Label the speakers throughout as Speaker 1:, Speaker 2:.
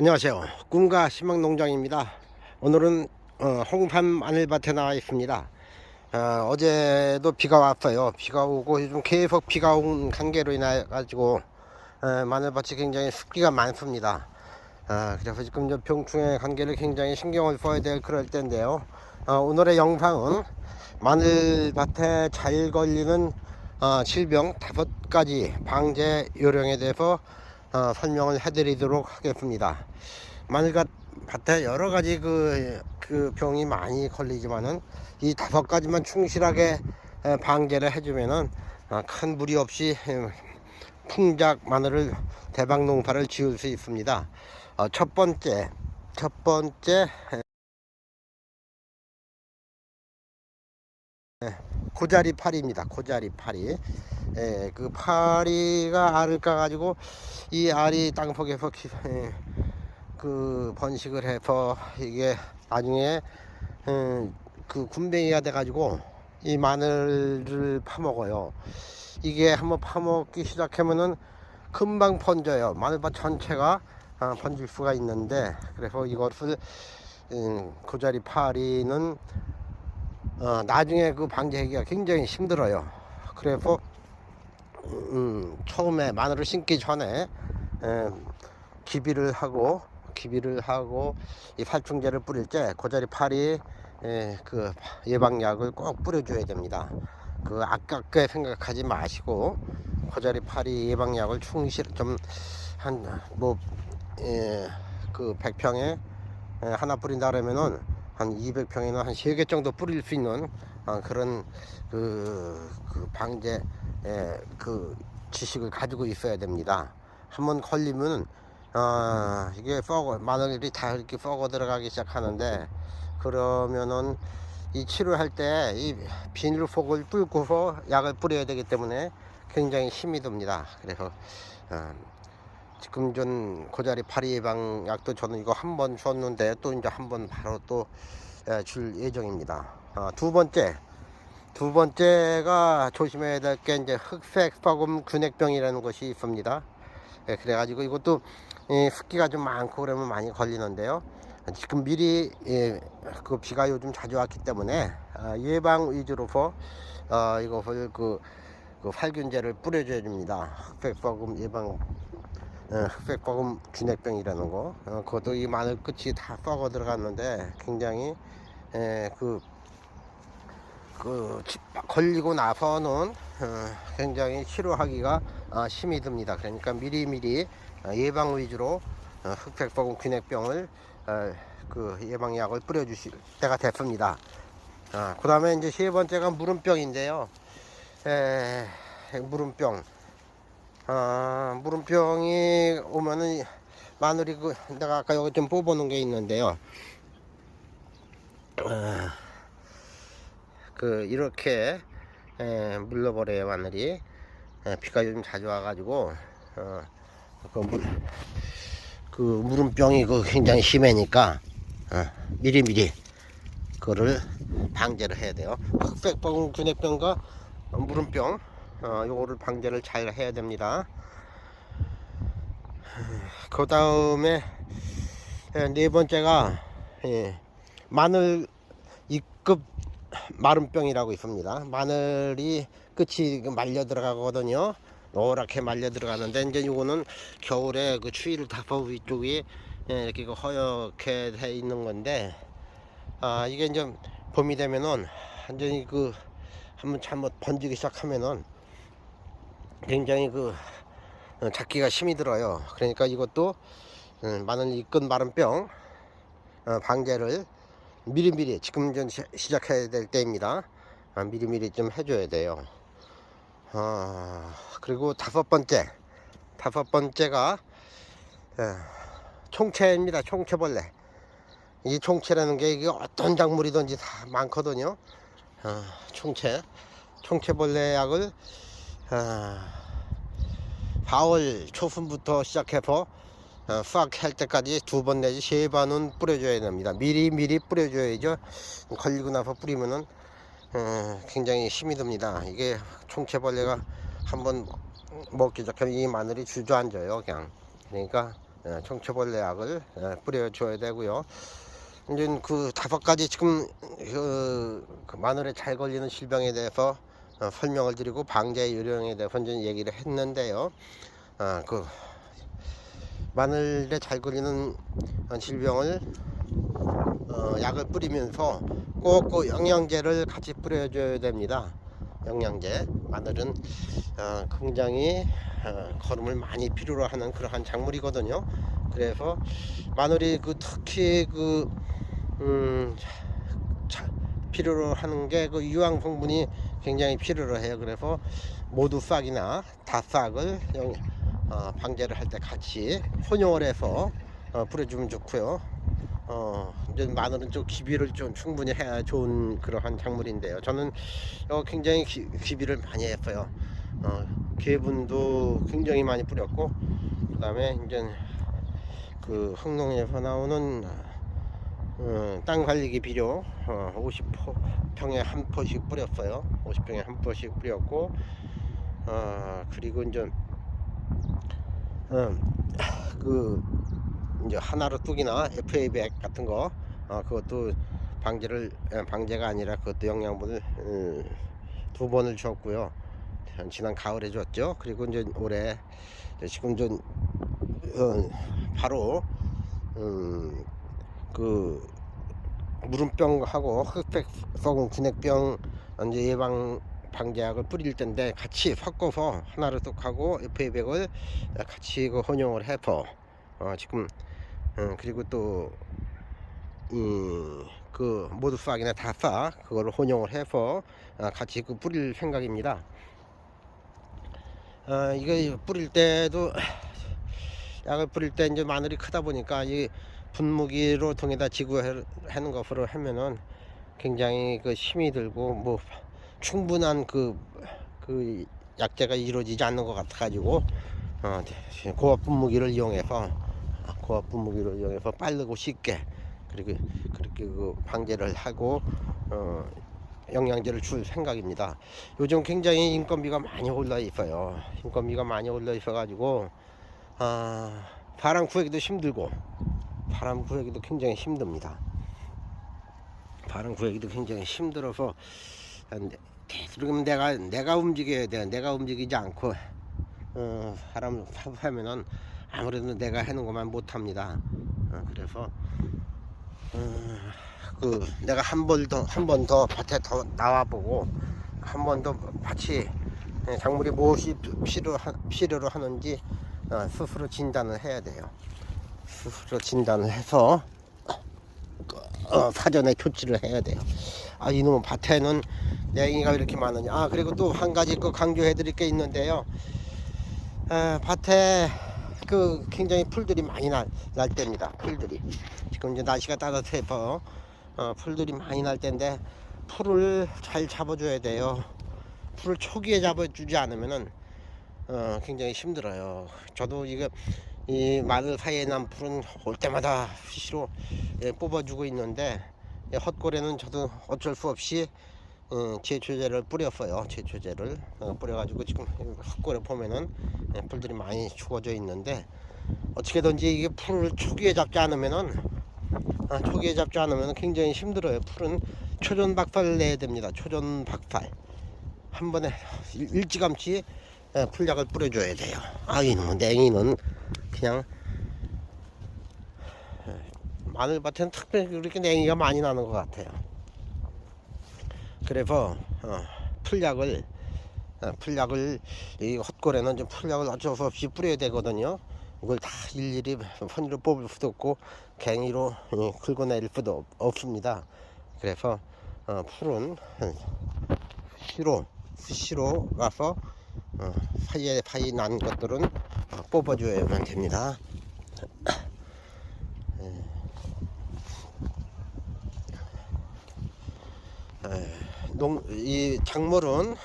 Speaker 1: 안녕하세요. 꿈과 희망농장입니다. 오늘은 어, 홍삼 마늘밭에 나와 있습니다. 어, 제도 비가 왔어요. 비가 오고 요즘 계속 비가 온 관계로 인해 가지고 어, 마늘밭이 굉장히 습기가 많습니다. 어, 그래서 지금 저 병충해 관계를 굉장히 신경을 써야 될 그럴 때인데요. 어, 오늘의 영상은 마늘밭에 잘 걸리는 어, 질병 다섯 가지 방제 요령에 대해서 어, 설명을 해드리도록 하겠습니다. 마늘밭 밭에 여러 가지 그, 그 병이 많이 걸리지만은 이 다섯 가지만 충실하게 에, 방제를 해주면은 어, 큰 무리 없이 에, 풍작 마늘을 대박 농사를 지을 수 있습니다. 어, 첫 번째, 첫 번째 고자리 파리입니다. 고자리 파리. 예, 그 파리가 알을 까가지고 이 알이 땅속에서 기- 예, 그 번식을 해서 이게 나중에 음, 그 군뱅이가 돼가지고 이 마늘을 파먹어요. 이게 한번 파먹기 시작하면은 금방 번져요. 마늘밭 전체가 아, 번질 수가 있는데 그래서 이것을 음, 고자리 파리는 어, 나중에 그 방제하기가 굉장히 힘들어요. 그래서 음, 처음에 마늘을 심기 전에 에, 기비를 하고 기비를 하고 이 살충제를 뿌릴 때 고자리 파리 에, 그 예방약을 꼭 뿌려줘야 됩니다. 그 아깝게 생각하지 마시고 고자리 파리 예방약을 충실 좀 한 뭐그 100평에 하나 뿌린다 그러면은 한 200평에는 한 3개 정도 뿌릴 수 있는 어, 그런 그, 그 방제 예, 그 지식을 가지고 있어야 됩니다. 한번 걸리면 어, 이게 썩어 마늘이 다 이렇게 썩어 들어가기 시작하는데 그러면은 이 치료할 때 이 비닐 속을 뚫고서 약을 뿌려야 되기 때문에 굉장히 힘이 듭니다. 그래서 어, 지금 전 고자리 파리 예방 약도 저는 이거 한 번 줬는데 또 이제 한 번 바로 또 줄 예정입니다. 어, 두 번째 두 번째가 조심해야 될 게 이제 흑색 썩음 균핵병이라는 것이 있습니다. 예, 그래가지고 이것도 예, 습기가 좀 많고 그러면 많이 걸리는데요. 지금 미리 예, 그 비가 요즘 자주 왔기 때문에 아, 예방 위주로서 어, 이것을 그, 그 활균제를 뿌려줘야 됩니다. 흑색 썩음 예방 어, 썩음 균핵병이라는 거. 어, 그것도 이 마늘 끝이 다 썩어 들어갔는데 굉장히 예, 그, 그 치- 걸리고 나서는 어, 굉장히 치료하기가 어, 힘이 듭니다. 그러니까 미리미리 어, 예방 위주로 어, 흑색버금 균핵병을 어, 그 예방약을 뿌려주실 때가 됐습니다. 아, 그 다음에 이제 세 번째가 무름병인데요. 에, 무름병. 아, 무름병이 오면은 마늘이 그 내가 아까 여기 좀 뽑아놓은 게 있는데요. 아, 그 이렇게 에, 물러버려요 마늘이. 에, 비가 요즘 자주 와가지고 어, 그, 물, 그 무름병이 그 굉장히 심하니까 어, 미리미리 그거를 방제를 해야 돼요. 흑색병 균핵병과 무름병 어, 요거를 방제를 잘 해야 됩니다 그 다음에 네 번째가 예, 마늘 입급 마름병이라고 있습니다. 마늘이 끝이 그 말려 들어가거든요. 노랗게 말려 들어가는데 이제 이거는 겨울에 그 추위를 타서 위쪽이 예, 이렇게 그 허옇게 돼 있는 건데 아 이게 이제 봄이 되면은 완전히 그 한번 잘못 번지기 시작하면은 굉장히 그 어, 잡기가 힘이 들어요. 그러니까 이것도 음, 마늘 입근 마름병 어, 방제를 미리미리 지금 전 시- 시작해야 될 때입니다. 아, 미리미리 좀 해줘야 돼요. 아, 그리고 다섯 번째, 다섯 번째가 예, 총채입니다. 총채벌레. 이 총채라는 게 이게 어떤 작물이든지 다 많거든요. 아, 총채, 총채벌레 약을 아, 4월 초순부터 시작해서 어, 수확할 때까지 두 번 내지 세 번은 뿌려줘야 됩니다. 미리 미리 뿌려줘야죠. 걸리고 나서 뿌리면은 어, 굉장히 힘이 듭니다. 이게 총채벌레가 한번 먹기 시작하면 이 마늘이 주저앉아요. 그냥 그러니까 예, 청초벌레 약을 예, 뿌려줘야 되고요. 이제 그 다섯 가지 지금 그, 그 마늘에 잘 걸리는 질병에 대해서 어, 설명을 드리고 방제 요령에 대해서 이제 얘기를 했는데요. 아, 그 마늘에 잘 걸리는 어, 질병을 어, 약을 뿌리면서 꼭 그 영양제를 같이 뿌려줘야 됩니다. 영양제. 마늘은 어, 굉장히 어, 거름을 많이 필요로 하는 그러한 작물이거든요. 그래서 마늘이 그 특히 그 음, 자, 필요로 하는 게 그 유황 성분이 굉장히 필요로 해요. 그래서 모두 싹이나 다 싹을 영- 어, 방제를 할 때 같이 혼용을 해서 어, 뿌려주면 좋고요. 어, 이제 마늘은 좀 기비를 좀 충분히 해야 좋은 그러한 작물인데요. 저는 어, 굉장히 기, 기비를 많이 했어요. 어, 개분도 굉장히 많이 뿌렸고, 그 다음에 이제 그 흥농에서 나오는 어, 땅 관리기 비료 어, 50평에 한 포씩 뿌렸어요. 50평에 한 포씩 뿌렸고, 어, 그리고 이제 음, 그 이제 하나로 뚝이나 FA 백 같은 거 어, 그것도 방제를 예, 방제가 아니라 그것도 영양분을 음, 두 번을 줬고요. 지난 가을에 줬죠. 그리고 이제 올해 지금 좀 어, 바로 음, 그 무름병하고 흑백 썩은 진액병 이제 예방 방제약을 뿌릴 텐데 같이 섞어서 하나를 뚝 하고 FA 백을 같이 그 혼용을 해서 어, 지금 어, 그리고 또, 이, 그, 모두 싹이나 다 싹, 그거를 혼용을 해서, 아, 같이 그 뿌릴 생각입니다. 아, 이거 뿌릴 때도, 약을 뿌릴 때 이제 마늘이 크다 보니까 이 분무기로 통에다 지구 하는 것으로 하면은 굉장히 그 힘이 들고 뭐 충분한 그, 그 약제가 이루어지지 않는 것 같아가지고, 어, 고압 분무기를 이용해서 고압 분무기를 이용해서 빠르고 쉽게 그리고 그렇게 그 방제를 하고 어, 영양제를 줄 생각입니다. 요즘 굉장히 인건비가 많이 올라 있어요. 인건비가 많이 올라 있어 가지고 아, 바람 구하기도 힘들고 바람 구하기도 굉장히 힘듭니다. 바람 구하기도 굉장히 힘들어서 그러면 내가 내가 움직여야 돼. 내가 움직이지 않고 어, 사람 하면은 아무래도 내가 하는 것만 못합니다. 어, 그래서 어, 그 내가 한 번 더 한 번 더 밭에 더 나와 보고 한 번 더 밭이 예, 작물이 무엇이 필요 필요로 하는지 어, 스스로 진단을 해야 돼요. 스스로 진단을 해서 어, 사전에 조치를 해야 돼요. 아 이놈 밭에는 냉이가 왜 이렇게 많으냐. 아 그리고 또 한 가지 그 강조해 드릴 게 있는데요. 아, 밭에 그 굉장히 풀들이 많이 날, 날 때입니다. 풀들이 지금 이제 날씨가 따뜻해서 어, 풀들이 많이 날 때인데 풀을 잘 잡아줘야 돼요. 풀을 초기에 잡아주지 않으면은 어, 굉장히 힘들어요. 저도 이거 이 마늘 사이에 난 풀은 올 때마다 수시로 예, 뽑아주고 있는데 예, 헛골에는 저도 어쩔 수 없이 어, 제초제를 뿌렸어요. 제초제를 어, 뿌려가지고 지금 헛골에 보면은 예, 풀들이 많이 죽어져 있는데 어떻게든지 이게 풀을 초기에 잡지 않으면은 아, 초기에 잡지 않으면 굉장히 힘들어요. 풀은 초전 박살 내야 됩니다. 초전 박살 한 번에 일- 일찌감치 예, 풀약을 뿌려줘야 돼요. 아 이놈 냉이는 그냥 예, 마늘밭에는 특별히 그렇게 냉이가 많이 나는 것 같아요. 그래서 어, 풀약을 어, 풀약을 이 헛골에는 좀 풀약을 어쩔 수 없이 뿌려야 되거든요. 이걸 다 일일이 손으로 뽑을 수도 없고 갱이로 예, 긁어내릴 수도 없- 없습니다. 그래서 어, 풀은 수시로 수시로 가서 어, 사이에 사이 난 것들은 어, 뽑아줘야만 됩니다. 농, 이 작물은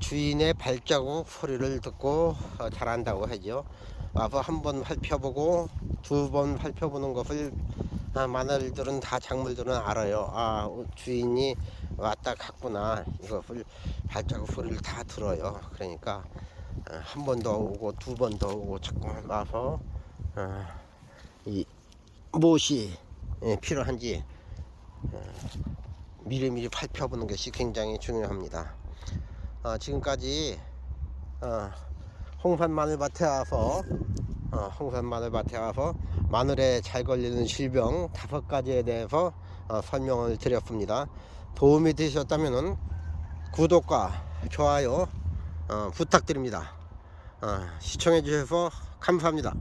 Speaker 1: 주인의 발자국 소리를 듣고 어, 자란다고 하죠. 와서 한 번 살펴보고 두 번 살펴보는 것을 아, 마늘들은 다 작물들은 알아요. 아 주인이 왔다 갔구나 이것을 발자국 소리를 다 들어요. 그러니까 한 번 더 오고 두 번 더 오고 자꾸 와서 어, 이 무엇이 예, 필요한지 어, 미리미리 살펴보는 것이 굉장히 중요합니다. 어, 지금까지 어, 홍산 마늘밭에 와서 어, 홍산 마늘밭에 와서 마늘에 잘 걸리는 질병 다섯 가지에 대해서 어, 설명을 드렸습니다. 도움이 되셨다면 구독과 좋아요 어, 부탁드립니다. 어, 시청해 주셔서 감사합니다.